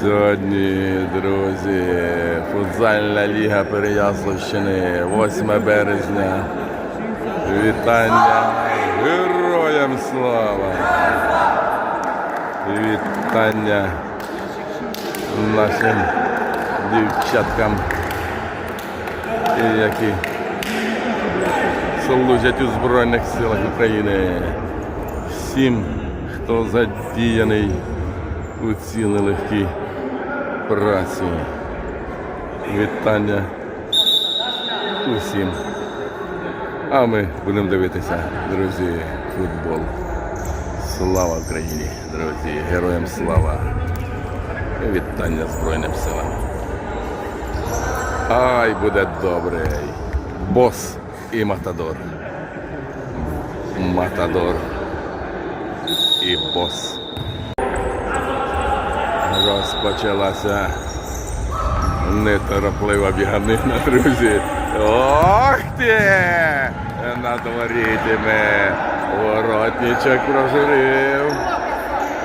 Сьогодні, друзі, футзальна ліга Переяславщини, 8 березня. Вітання героям слава! Вітання нашим дівчаткам, які служать у Збройних силах України. Всім, хто задіяний у цій нелегкій праці. Вітання усім. А ми будемо дивитися, друзі, футбол. Слава Україні, друзі! Героям слава! Вітання Збройним силам. Ай, буде добре. Бос і Матадор. Матадор і бос. Розпочалася нетороплива біганина, друзі. Ох ти! На дворі тебе воротничок прожурив.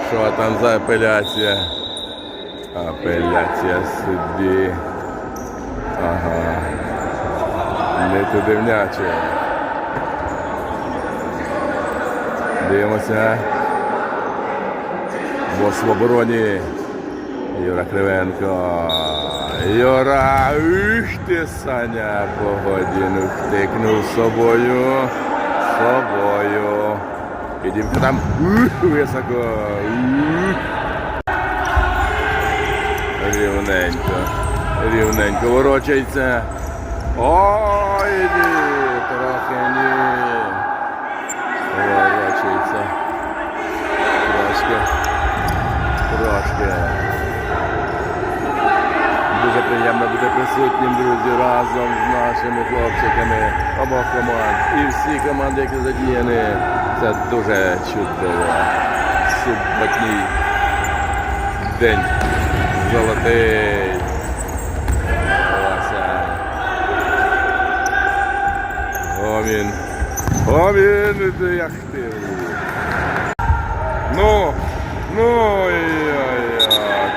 Що там за апеляція? Апеляція судді. Ага. Не туди вняче. Дивимося. В обороні. Юра Кривенко. Юра, ух ти, Саня, погодін втикнув собою. Собою. Підімка там ух, високо. Рівненько. Рівненько ворочається. Ой, ні, трохи ні. Ворочається. Трошки. Трошки. Дуже приємно бути присутнім, друзі, разом з нашими хлопчиками обох команд. І всі команди, які задіяні. Це дуже чудово. Суботній день. Золотий. Гомін. Гомін, ти як ти. Ну, ну, ой-ой-ой,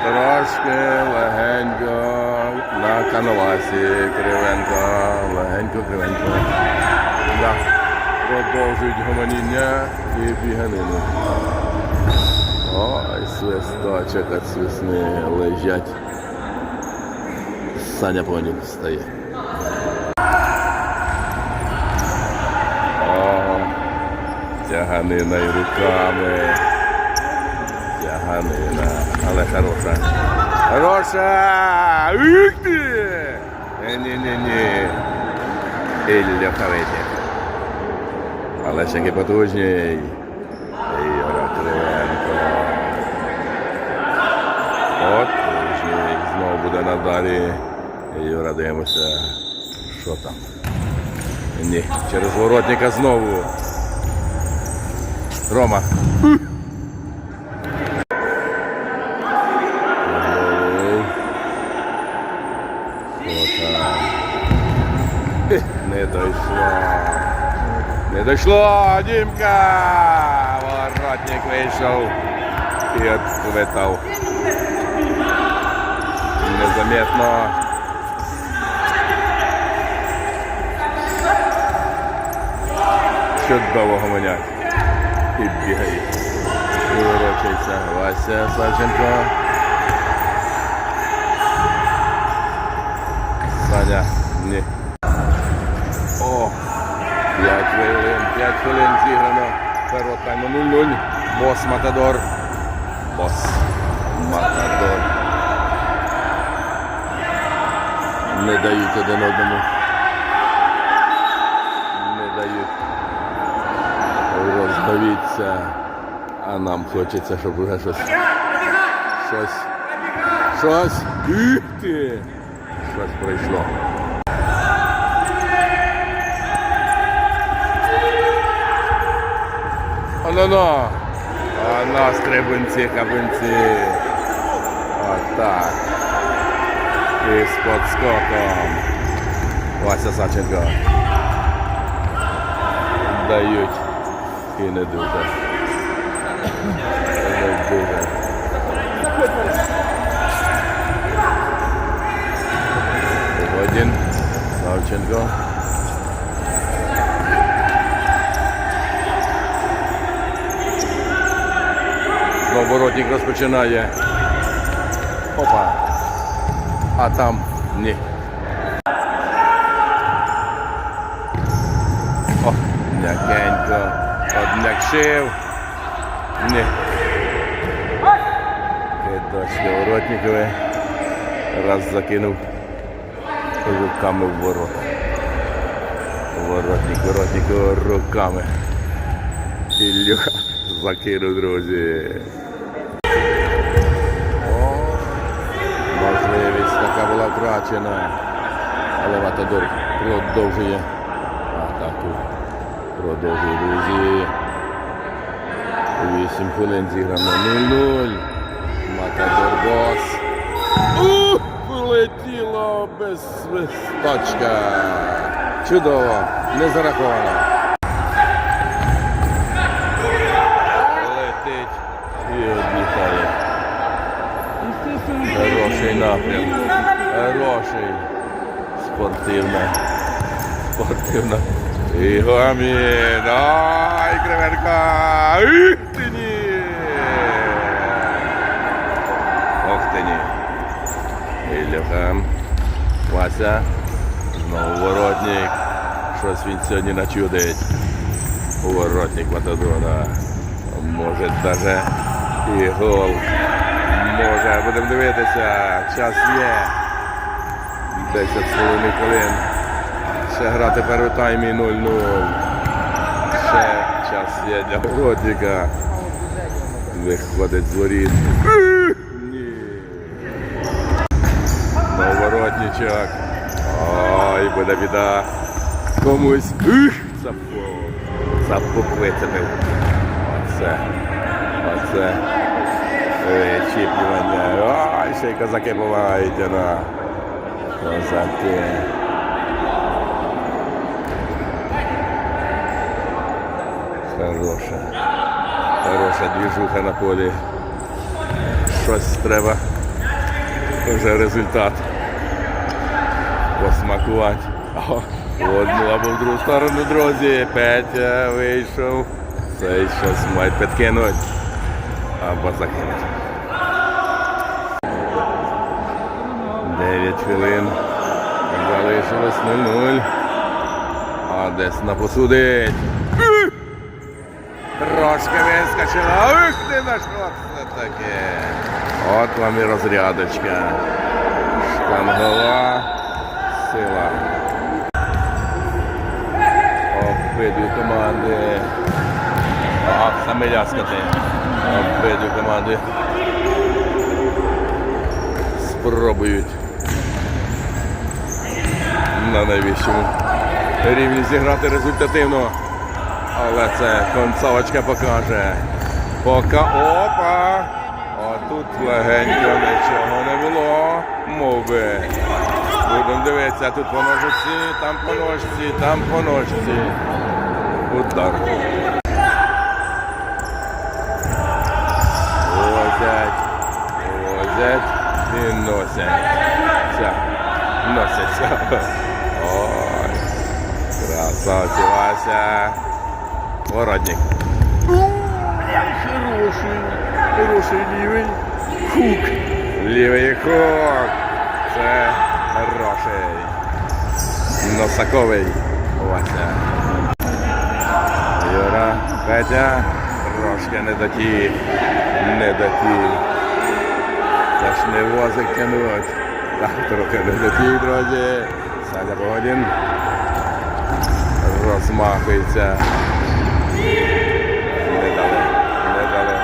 трошки легенько на каналасі Кривенко, легенько, кривенько. Да. Продовжують гомоніння і біганину. Ой, свисточок від свисни лежать. Саня по ним встає. О, тяганина і руками. Тяганина, але хороша. Хороша! Ух ти! Ні-ні-ні. Ілля Хаветі. Але ще який потужній. Юра Кривенко. Потужній. Знову буде надалі. Юра, дивимося. Що там? Ні, через воротника знову. Рома. Ой. Що там? Ех, Не дійшло. Не дійшло, Дімка! Воротник вийшов і відвитав. Незаметно. Чудово гомонять. І бігає. І ворочається. Вася Савченко. Саня. Ні. О! 5 хвилин, 5 хвилин зіграно. Першого тайму 0-0. Бос Матадор. Бос Матадор. Не дають один одному. Не дають розбавіться. А нам хочеться, щоб вже щось. Щось. Щось. Ух ти! Щось пройшло. Оно-но. Оно, скребунці, кабунці. Отак. І з подскоком. Вася Савченко. Дають. І не дуже. Не дуже. Погодін. Савченко. Знову воротник розпочинає. Опа. А там ні. О, м'якенько. Одм'якшив. Ні. Для воротникове. Раз закинув руками в ворота. Воротник, воротник руками. Ілюха закинув, друзі. Втрачена. Але Матадор продовжує. Атаку. Продовжує, друзі. 8 хвилин зіграно 0-0. Матадор бос. Ух, влетіло без свисточка. Чудово, не зараховано. Летить і відлітає. Хороший напрям. Хороший. Спортивна. Спортивна. І гамін. Ай, Кременка. Ух ти ні. Ох ти ні. Ілюха. Вася. Знову воротник. Щось він сьогодні начудить. Воротник Матадона. Може даже і гол. Може, будемо дивитися. Час є. 10 хвилин хвилин. Ще грати перший таймі 0-0. Ще час є для воротника. Виходить з воріт. Ні. Новоротничок. Ой, буде біда. Комусь. Запух вицепив. Оце. Оце. Вичіплювання. Ой, ще й козаки бувають. На. Козаки. Хороша. Хороша двіжуха на полі. Щось треба. Вже результат. Посмакувати. О, в одну або в другу сторону, друзі. Петя вийшов. Цей щось має підкинути. Або закинути. Хвилин. Залишилось 0-0. А десь на посудить. Трошки вискочила. Ух ти на що це таке. От вам і розрядочка. Штангова сила. Обидві команди. Ага, саме ляскати. Обидві команди. Спробують на найвищому рівні зіграти результативно. Але це концовочка покаже. Пока опа! А тут легенько нічого не було. Мови. Будемо дивитися, тут по ножиці, там по ножці, там по ножці. Удар. Возять. Возять і носять. Носяться. Красавці Вася. Воротник. Хороший. Хороший лівий. Хук. Лівий хук. Це хороший. Носаковий. Вася. Юра. Петя. Трошки не дотів. Не дотів. Це ж не возик тянуть. Так, трохи не дотів, друзі. Саня Погодін. Розмахується. Не дали, не дали.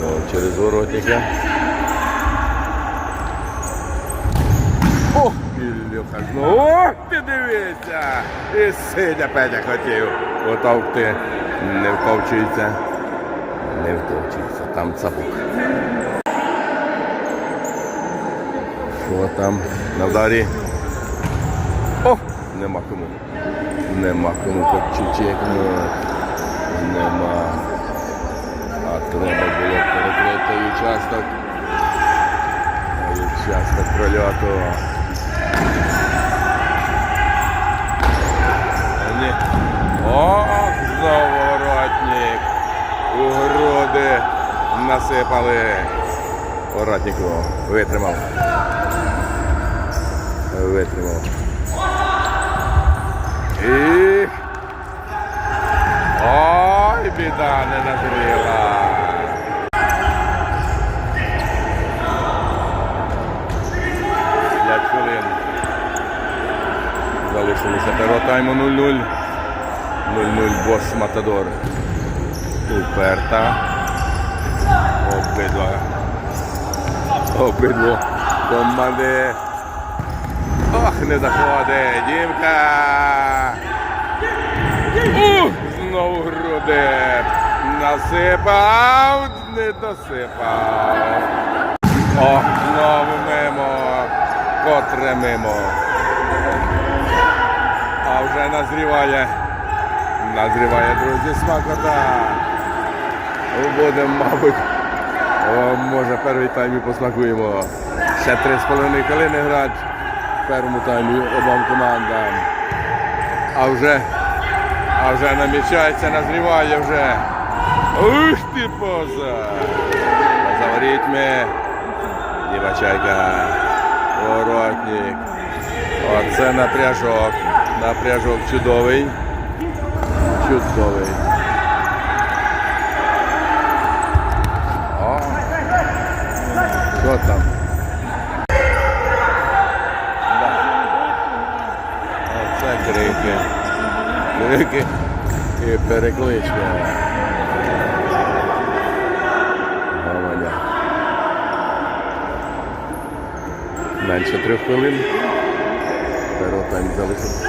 Ну, через воротника. О, Ілюха знову. О, ти дивися! І сидя Петя хотів. Отовкти. Не втовчується. Не втовчується. Там цапок. Що там на вдарі? О, нема кому. Нема кому почекнути. Нема. А треба було перекрити участок. Участок прольоту. Ні. Ох, знову воротник. У груди насипали. Воротнику витримав. Витримав. І... Ой, біда не назріла. П'ять хвилин. Залишилося перо тайму 0-0. 0-0 бос Матадор. Уперта. Обидва. Обидва команди. Не заходить. Дімка. Ух, знову груди. Насипав, не досипав. Ох, знову мимо. Котре мимо. А вже назріває. Назріває, друзі, смакота. Будемо, мабуть. О, може, перший тайм і посмакуємо. Ще три з половиною хвилини грати в першому таймі обом командам. А вже, а вже намічається, назріває вже. Ух ти поза! За ворітьми. Дівачайка. Воротник. Оце напряжок. Напряжок чудовий. Чудовий. О, що там? Крики і перекличка. Менше трьох хвилин. Перо тайм залишив.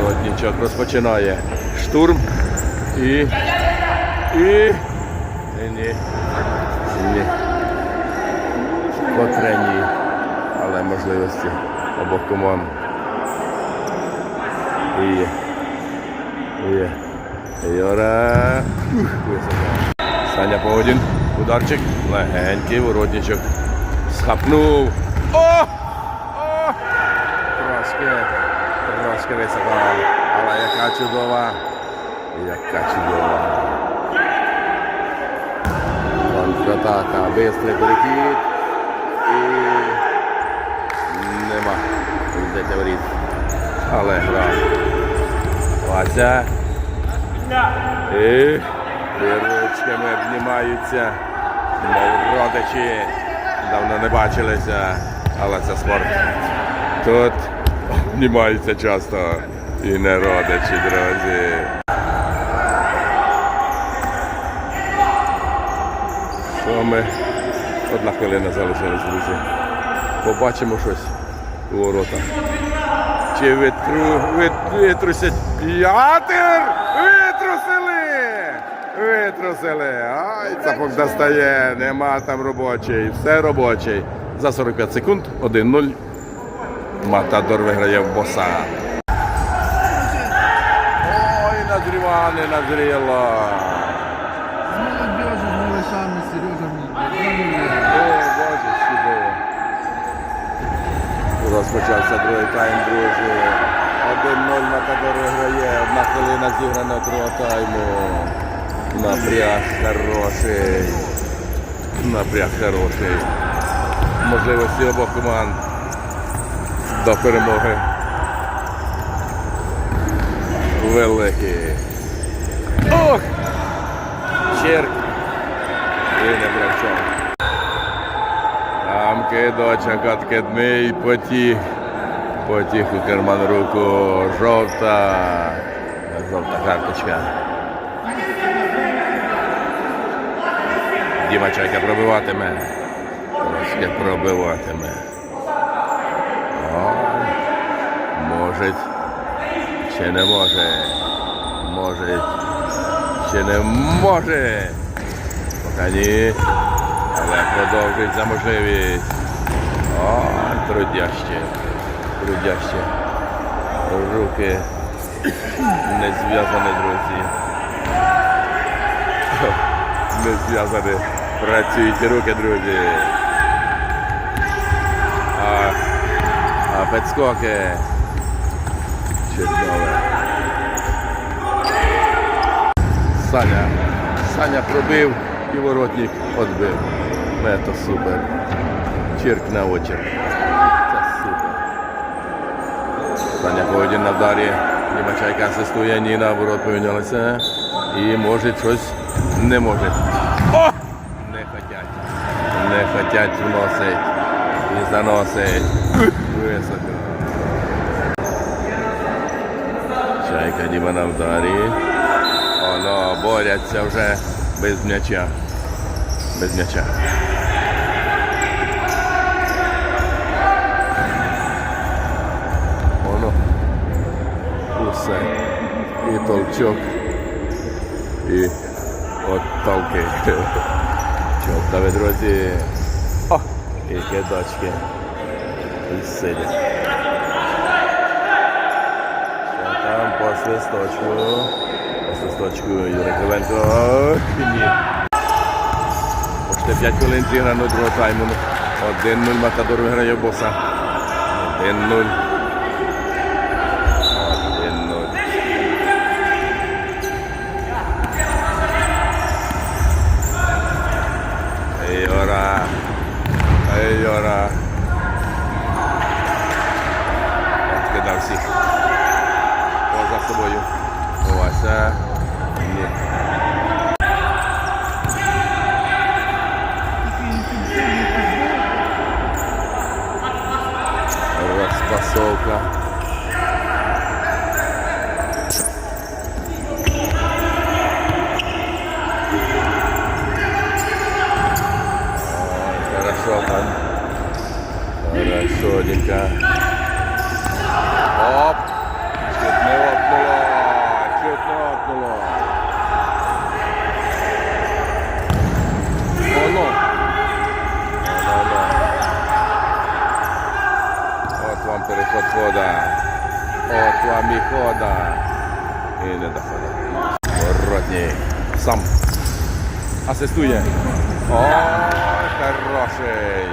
Воротничок розпочинає штурм і. І. Ні, ні. Ні. Котре. Але можливості обох команд. Є. Є. Йора. Саня Погодін. Ударчик. Легенький воротничок. Схапнув. О! О! Трошки. Трошки високо. Але яка чудова. Яка чудова. Контратака. Бистрий перехід. І нема. Йдете воріт. Але гра. Вася. І ручками обнімаються. Мов родичі. Давно не бачилися. Але це спорт. Тут обнімаються часто. І не родичі, друзі. Що ми? Одна хвилина залишилась, друзі. Побачимо щось у воротах. Чи витру, вит, витрусять п'ятер? Витрусили! Витрусили! Ай, цапок достає, нема там робочий, все робочий. За 45 секунд 1-0. Матадор виграє в боса. Ой, назріва, не назріло. Розпочався другий тайм, друзі. 1-0 Матадор виграє. Одна хвилина зіграна другого тайму. Напряг хороший. Напряг хороший. Можливості обох команд до перемоги. Великі. Ох! Черк. І не бравчав. Кидочок откидний потіг. Потіг у карман руку. Жовта. Жовта карточка. Діма Чайка пробиватиме. Трошки пробиватиме. О, може. Ще не може. Може. Ще не може. Поки ні. Але продовжується можливість. Трудяще. Трудяще. Руки не зв'язані, друзі. Не зв'язані. Працюють руки, друзі. А, а підскоки. Чудове. Саня. Саня пробив і воротник відбив. Це супер. Чирк на очерк. Це супер. Саня поводін на вдарі. Німачайка асистує, ні наоборот помінялися. І може щось не може. О! Не хотять. Не хотять вносить. І заносить. Високо. Чайка Діма на вдарі. Воно борються вже без м'яча. Без м'яча. Усе. І толчок. І от толки. Чортові друзі. О! І кидочки. І сидять. Там по свисточку? По свисточку Юрій Кривенко. Ох, ні. Почти 5 хвилин зіграно другого тайму. 1-0 Матадор виграє боса. 1-0. 1-0. Ей, ора. Ей, ора. Відкидав всіх. Поза собою. Вася. Ні. Розпасовка. Ой, Хорошо там. Хорошо, Димка. Оп! Чуть не опнуло. Чуть не опнуло. Оно. Оно. От вам переход хода. От вам і хода. І не дохода. Воротній. Сам. Асистує. О, хороший.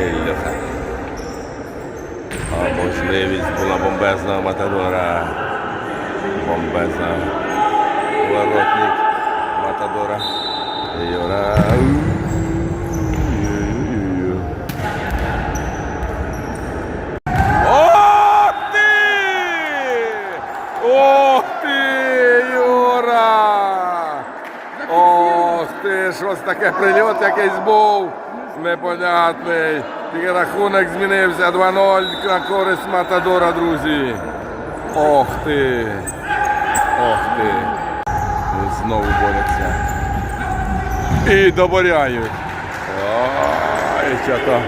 Ільяха. А можливість була бомбезна у Матадора. Бомбезна. Воротник Матадора. Юра. Ти, щось таке прильот якийсь був. Непонятний. Тільки рахунок змінився 2-0 на користь Матадора, друзі. Ох ти. Ох ти. І знову борються. І доборяють. Ой, чата.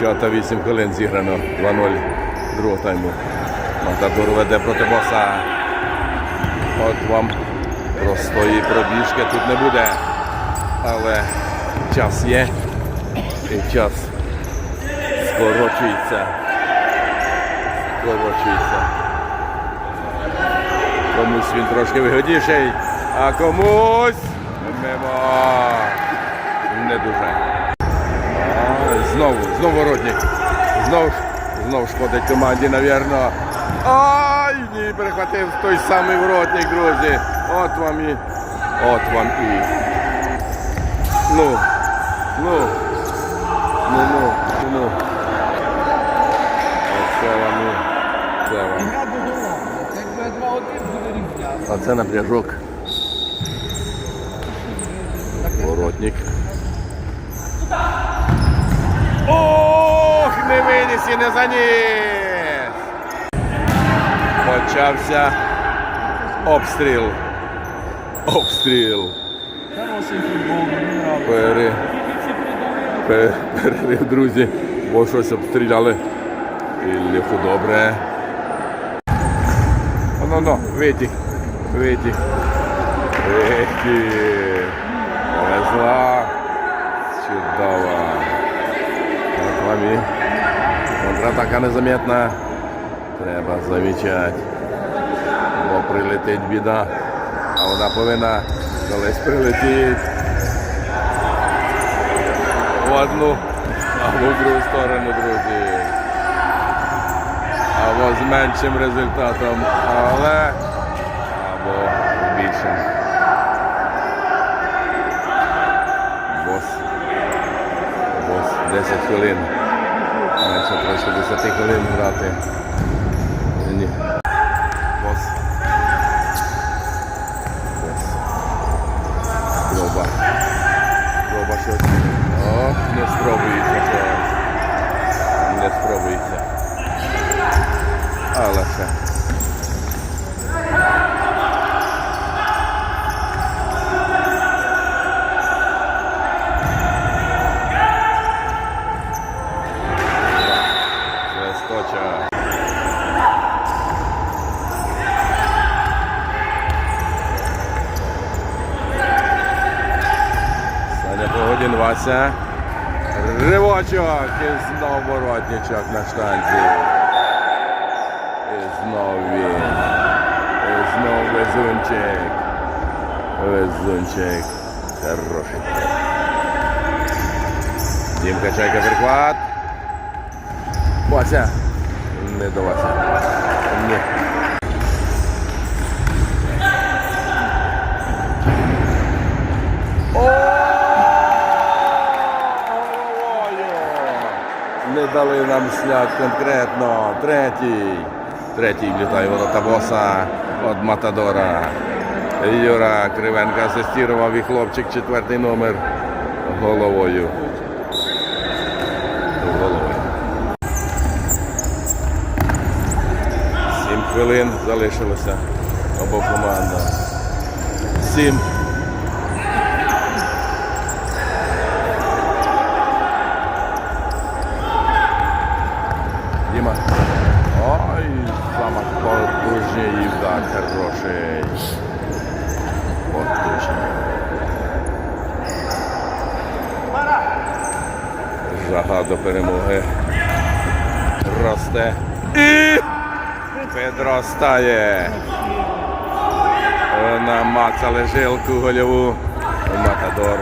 Чата 8 хвилин зіграно. 2-0 другого тайму. Матадор веде проти боса. От вам простої пробіжки тут не буде. Але час є. І час скорочується. Скорочується. Комусь він трошки вигодніший, а комусь мимо. Не дуже. А, Знову, знову воротник. Знов, знов шкодить команді, навірно. Ай, ні, перехватив той самий воротник, друзі. От вам і. От вам і. Ну. Ну. Ну, ну, ну, ну. Оце вам і. Це вам. Гра до гола. Якби 2-1 буде рівня. А це напряжок. Воротник. Ох, не виніс і не заніс. Почався обстріл. Обстріл. Хороший футбол, Нравиться. Пере... Перерив, друзі, бо щось обстріляли. Лихо добре. Ну, витік, витік. Витік. Повезла. Чудово. От вам і контратака незаметна. Треба замічати. Бо прилетить біда. А вона повинна колись прилетіть. В одну або в другу сторону, друзі. Або з меншим результатом, але або більшим. Бос. Бос 10 хвилин. Менше трошки 10 хвилин грати. Вася. Ривочок і знов воротничок на штанці. І знов він. І знов везунчик. Везунчик. Хороший. Дімка Чайка перехват. Вася. Не до Вася. Ні. Дали нам снять конкретно. Третій. Третій влітає ворота боса від Матадора. Юра Кривенко асистував і хлопчик четвертий номер головою. Головою. Сім хвилин залишилося обох командам. Сім. Хороший. Потужнее. Жага до перемоги. Росте. І підростає. Намацали жилку гольову. Матадор.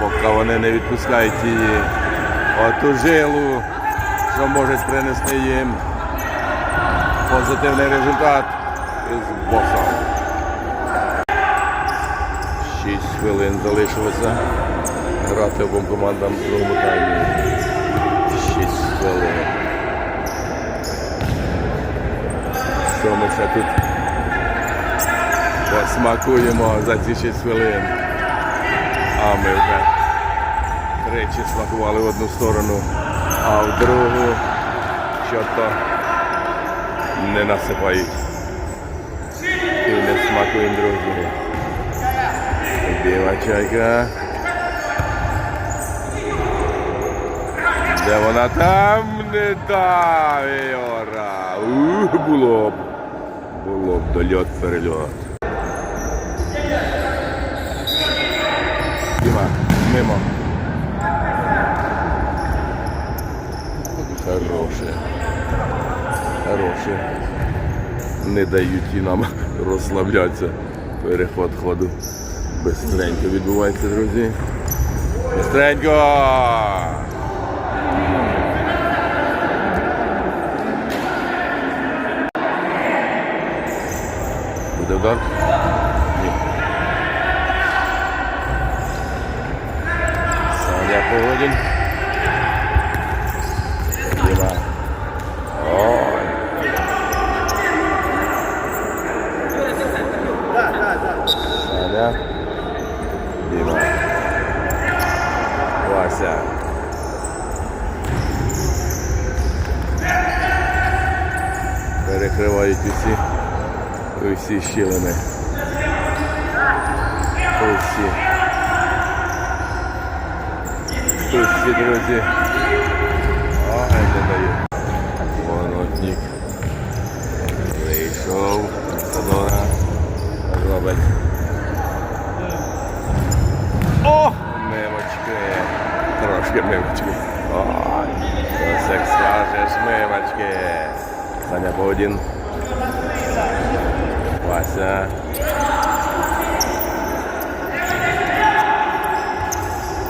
Поки вони не відпускають її. Оту жилу що може принести їм позитивний результат із босом. Шість хвилин залишилося грати обом командам в другому таймі. Шість хвилин. Що ми ще тут посмакуємо за ці 6 хвилин. А ми вже тричі смакували в одну сторону, а в другу що-то не насипають. Смакуємо друзі. Біла чайка. Де вона там не та Віора. Ух, було б. Було б дольот перельот. Діма, мимо. Хороше. Хороше. Не дають і нам розслаблятися. Переход ходу. Бистренько відбувається, друзі. Бистренько! Буде удар? Ні. Саня Погодін. Діма. Ой. Саня. Діма. Вася. Перекривають усі, усі щілини. Усі. Усі, друзі. Ой, не даю. Воротник. Вийшов. Тодора. Робить. О! Мивочки. Трошки мивочки. Ой. Ось як скажеш, мивочки. один. Вася.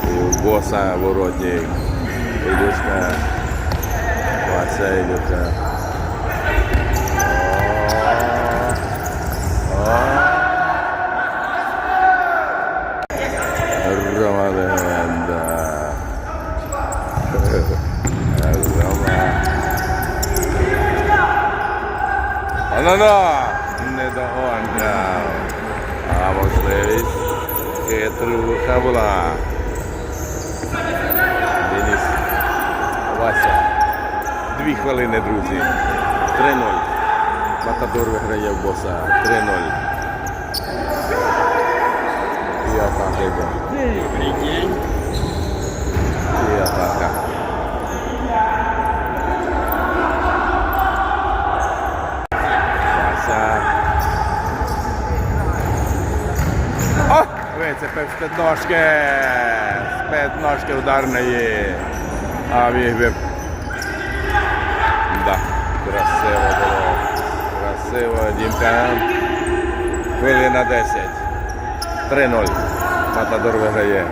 І у боса воротник. Ілюшка. Вася Ілюша. Вицепив з підножки. З підножки ударної. А вігбив. Да, красиво було. Красиво, Дімка. Хвилина 10. 3-0. Матадор виграє.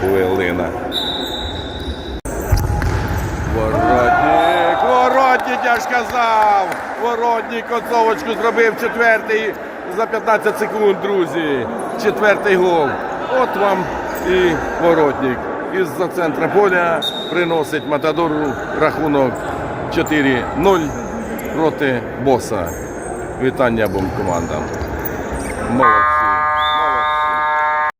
Хвилина. Воротник, воротник, я ж казав! Воротник концовочку зробив четвертий за 15 секунд, друзі. Четвертий гол. От вам і воротник. Із-за центра поля приносить Матадору рахунок 4-0 проти боса. Вітання обом командам. Молодці.